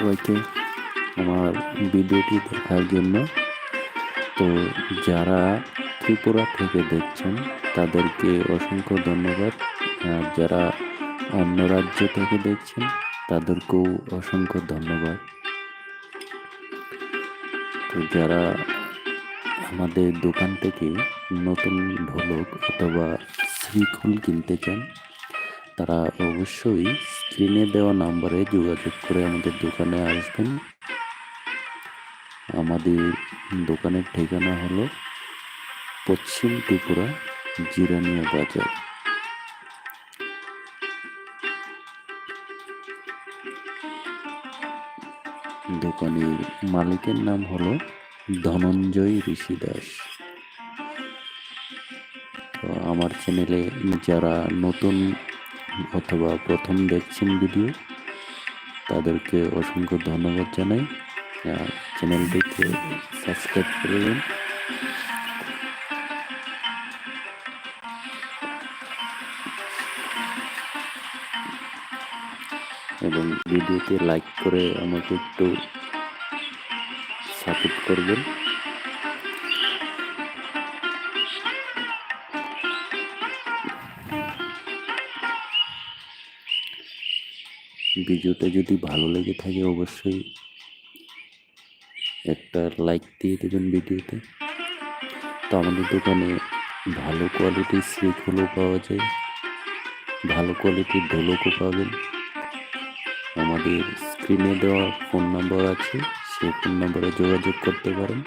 সবাইকে আমার ভিডিওটি দেখার জন্য। তো যারা ত্রিপুরা থেকে দেখছেন, তাদেরকে অসংখ্য ধন্যবাদ। আর যারা অন্য রাজ্য থেকে দেখছেন, তাদেরকেও অসংখ্য ধন্যবাদ। তো যারা আমাদের দোকান থেকে নতুন ঢোলক অথবা শ্রীখোল কিনতে চান, তারা অবশ্যই স্ক্রিনে দেওয়া নাম্বারে যোগাযোগ করে আমাদের দোকানে আসবেন। আমাদের দোকানের ঠিকানা হলো পশ্চিম ত্রিপুরা জিরানিয়া বাজার। দোকানের মালিকের নাম হলো ধনঞ্জয় ঋষি দাস। তো আমার চ্যানেলে যারা নতুন অথবা প্রথম দেখছেন ভিডিও তাদেরকে অসংখ্য ধন্যবাদ জানাই। চ্যানেলটিকে সাবস্ক্রাইব করে দিন। এবং ভিডিওতে লাইক করে আমাকে একটু সাপোর্ট করবেন। ভিডিওটা যদি ভালো লেগে থাকে অবশ্যই একটা লাইক দিয়ে দেবেন ভিডিওতে। তো আমাদের দোকানে ভালো কোয়ালিটির শ্রীখোলও পাওয়া যায়, ভালো কোয়ালিটির ঢোলকও পাবেন। আমাদের স্ক্রিনে দেওয়া ফোন নাম্বার আছে, সেই ফোন নাম্বারে যোগাযোগ করতে পারেন,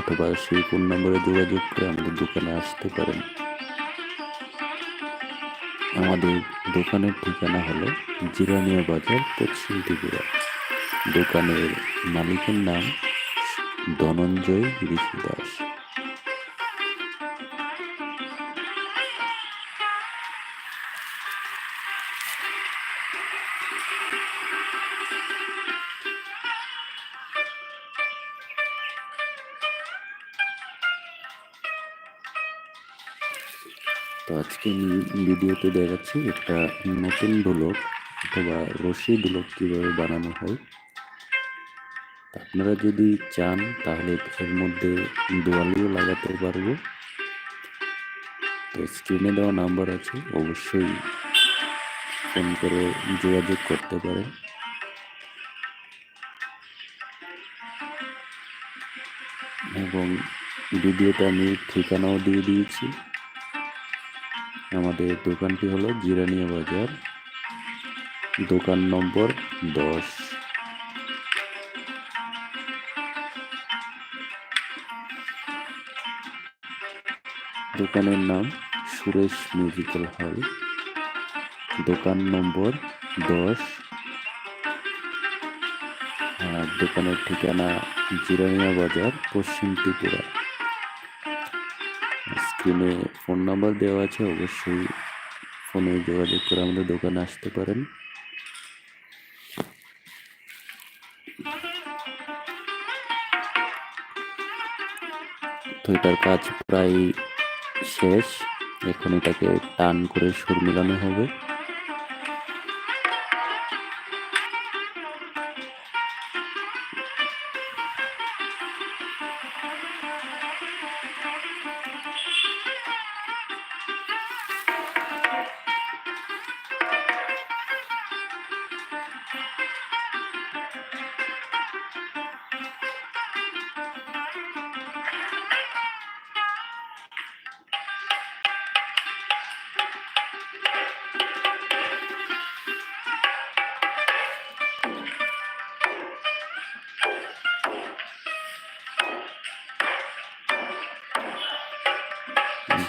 অথবা সেই ফোন নম্বরে যোগাযোগ করে আমাদের দোকানে আসতে পারেন। আমাদের দোকানের ঠিকানা হলো জিরানিয়া বাজার পশ্চিম ত্রিপুরা। দোকানের মালিকের নাম ধনঞ্জয় ঋষি দাস ভিডিওতে দেখাচ্ছি একটা নতুন ঢোলক অথবা রশি ঢোলক কীভাবে বানানো হয়। আপনারা যদি চান, তাহলে এর মধ্যে দোয়ালিও লাগাতে পারব। তো স্ক্রিনে দেওয়া নাম্বার আছে, অবশ্যই ফোন করে যোগাযোগ করতে পারেন। এবং ভিডিওতে আমি ঠিকানাও দিয়ে দিয়েছি। আমাদের দোকানটি হলো জিরানিয়া বাজার, দোকান নম্বর দশ। দোকানের নাম সুরেশ মিউজিক্যাল হল দোকান নম্বর দশ। আর দোকানের ঠিকানা জিরানিয়া বাজার, পশ্চিম ত্রিপুরা। স্ক্রিনে ফোন নাম্বার দেওয়া আছে, অবশ্যই ফোনে যোগাযোগ করে আমাদের দোকানে আসতে পারেন। তো এটার কাজ প্রায় শেষ, এখন এটাকে টান করে সুর মেলানো হবে।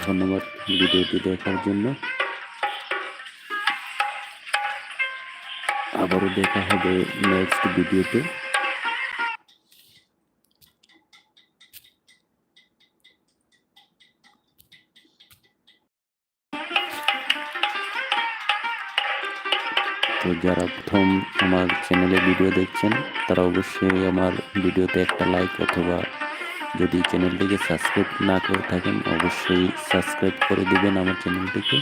ধন্যবাদ ভিডিওটি দেখার জন্য। আবারও দেখা হবে নেক্সট ভিডিওতে। তো যারা প্রথম আমার চ্যানেলে ভিডিও দেখছেন, তারা অবশ্যই আমার ভিডিওতে একটা লাইক অথবা যদি চ্যানেলটিকে সাবস্ক্রাইব না করে থাকেন, অবশ্যই সাবস্ক্রাইব করে দেবেন আমার চ্যানেলটিকে।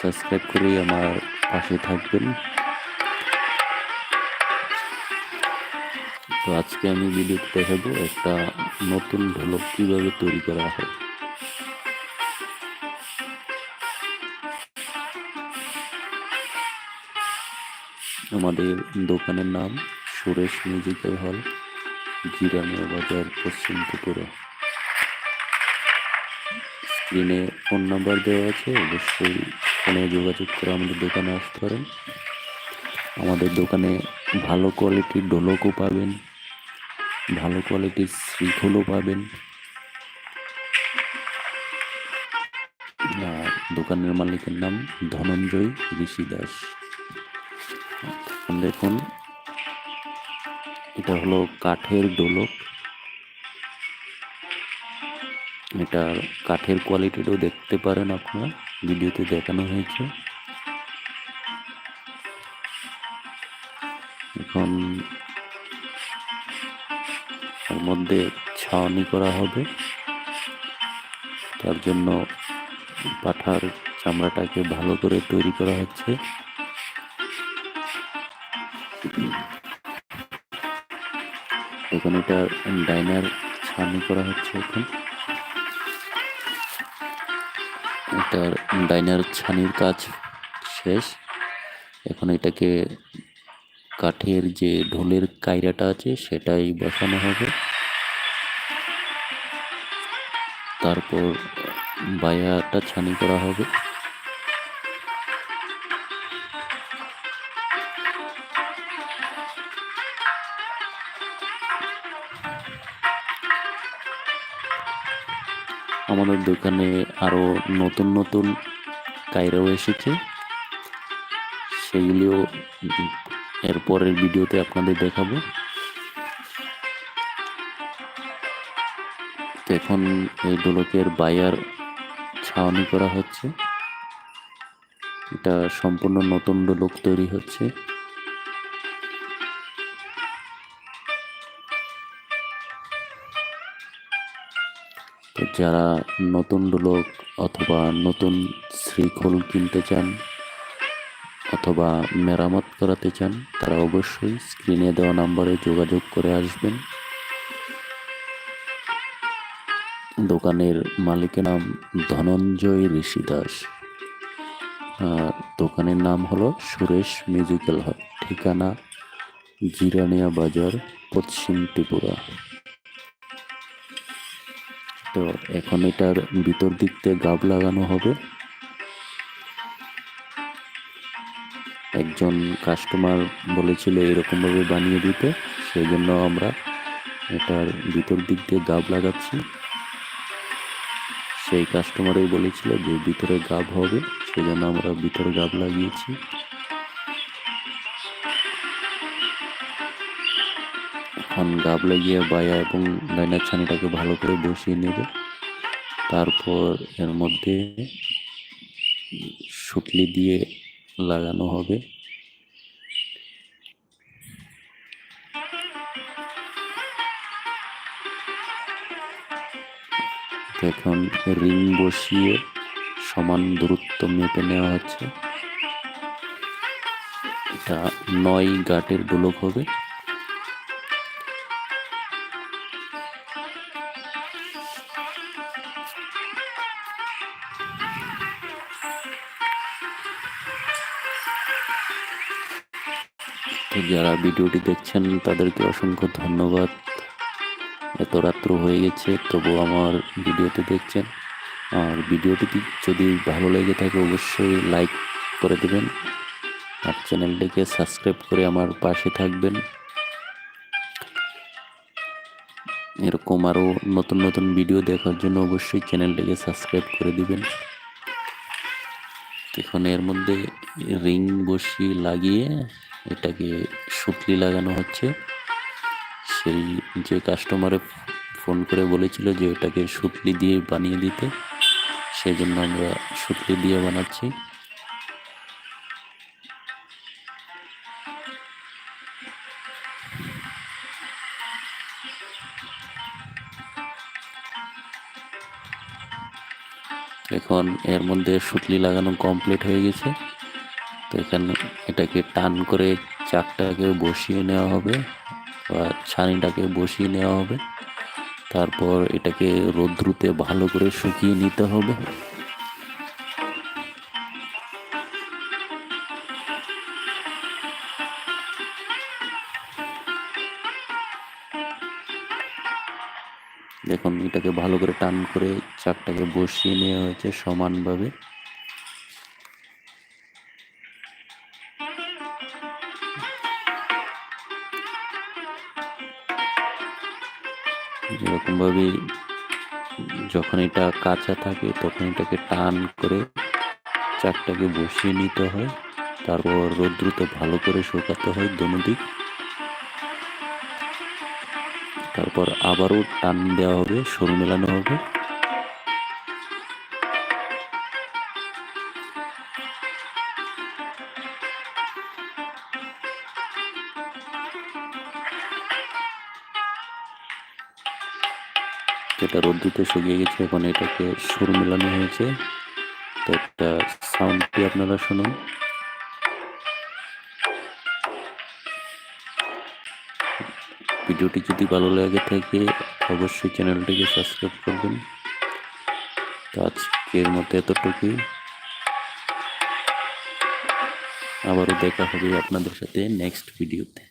সাবস্ক্রাইব করেই আমার পাশে থাকবেন। তো আজকে আমি ভিডিওতে দেখাব একটা নতুন ঢোলক কীভাবে তৈরি করা হয়। আমাদের দোকানের নাম সুরেশ মিউজিক্যাল হল। জিরানিয়া বাজার পশ্চিম ত্রিপুরা। স্ক্রিনে ফোন নাম্বার দেওয়া আছে, অবশ্যই ফোনে যোগাযোগ করে আমাদের দোকানে আসতে পারেন। আমাদের দোকানে ভালো কোয়ালিটির ঢোলকও পাবেন, ভালো কোয়ালিটির শ্রীখোলও পাবেন। আর দোকানের মালিকের নাম ধনঞ্জয় ঋষি দাস। দেখুন। এটা হলো কাঠের ডোলক এটার কাঠের কোয়ালিটিটাও দেখতে পারেন আপনারা, ভিডিওতে দেখানো হয়েছে। এখন এর মধ্যে ছাউনি করা হবে। তার জন্য পাঠার চামড়াটাকে ভালো করে তৈরি করা হচ্ছে। এখন এটা ডাইনার ছাউনি করা হচ্ছে এখন। এটার ডাইনার ছানির কাজ শেষ। এখন এটাকে কাঠের যে ঢোলের কায়রাটা আছে সেটাই বসানো হবে। তারপর বায়াটা ছানি করা হবে। আমাদের দোকানে আরও নতুন নতুন কায়রাও এসেছে। সেগুলিও এরপরের ভিডিওতে আপনাদের দেখাবো। এখন এই দোলকের বায়ার ছাউনি করা হচ্ছে। এটা সম্পূর্ণ নতুন ডোলক তৈরি হচ্ছে। তো যারা নতুন ডোলক অথবা নতুন শ্রীখোল কিনতে চান অথবা মেরামত করাতে চান, তারা অবশ্যই স্ক্রিনে দেওয়া নাম্বারে যোগাযোগ করে আসবেন। দোকানের মালিকের নাম ধনঞ্জয় ঋষি দাস। আর দোকানের নাম হলো সুরেশ মিউজিক্যাল হল। ঠিকানা জিরানিয়া বাজার, পশ্চিম ত্রিপুরা। তো এখন এটার ভিতর দিক থেকে গাব লাগানো হবে। একজন কাস্টমার বলেছিল এরকমভাবে বানিয়ে দিতে সেই জন্য আমরা এটার ভিতর দিক দিয়ে গাব লাগাচ্ছি। সেই কাস্টমারই বলেছিল যে ভিতরে গাব হবে সেই জন্য আমরা ভিতরে গাব লাগিয়েছি। এখন গাব লাগিয়ে বায়া এবং ডাইনার ছানিটাকে ভালো করে বসিয়ে নেবে। তারপর এর মধ্যে সুতলি দিয়ে লাগানো হবে। এখন রিং বসিয়ে সমান দূরত্ব মেপে নেওয়া হচ্ছে। এটা নয় গাটের ডোলক হবে। যারা ভিডিওটি দেখছেন, তাদেরকে অসংখ্য ধন্যবাদ। এত রাত্র হয়ে গেছে, তবু আমার ভিডিওতে দেখছেন। আর ভিডিওটি যদি ভালো লেগে থাকে, অবশ্যই লাইক করে দেবেন। আর চ্যানেলটিকে সাবস্ক্রাইব করে আমার পাশে থাকবেন। এরকম আরও নতুন নতুন ভিডিও দেখার জন্য অবশ্যই চ্যানেলটিকে সাবস্ক্রাইব করে দিবেন। এখন এর মধ্যে রিং বসিয়ে লাগিয়ে এটাকে সুতলি লাগানো হচ্ছে। সেই যে কাস্টমারে ফোন করে বলেছিল যে এটাকে সুতলি দিয়ে বানিয়ে দিতে। সেই জন্য আমরা সুতলি দিয়ে বানাচ্ছি। এখন এর মধ্যে সুতলি লাগানো কমপ্লিট হয়ে গেছে। তো এখানে এটাকে টান করে চাকটাকে বসিয়ে নেওয়া হবে বা ছানিটাকে বসিয়ে নেওয়া হবে। তারপর এটাকে রৌদ্রুতে ভালো করে শুকিয়ে নিতে হবে। দেখুন, এটাকে ভালো করে টান করে চাকটাকে বসিয়ে নেওয়া হয়েছে সমানভাবে। এরকমভাবে যখন এটা কাঁচা থাকে, তখন এটাকে টান করে চাকটাকে বসিয়ে নিতে হয়। তারপর রৌদ্রুতে ভালো করে শুকাতে হয় দোনো দিক। তারপর আবারও টান দেওয়া হবে, সরু মেলানো হবে। যেটা রোদ্দুতে শুকিয়ে গেছে, এখন এটাকে সুর মেলানো হয়েছে। তো একটা সাউন্ডটি আপনারা শুনুন? ভিডিওটি যদি ভালো লাগে থাকে, অবশ্যই চ্যানেলটিকে সাবস্ক্রাইব করবেন। তো আজকের মতো এতটুকুই। আবারও দেখা হবে আপনাদের সাথে নেক্সট ভিডিওতে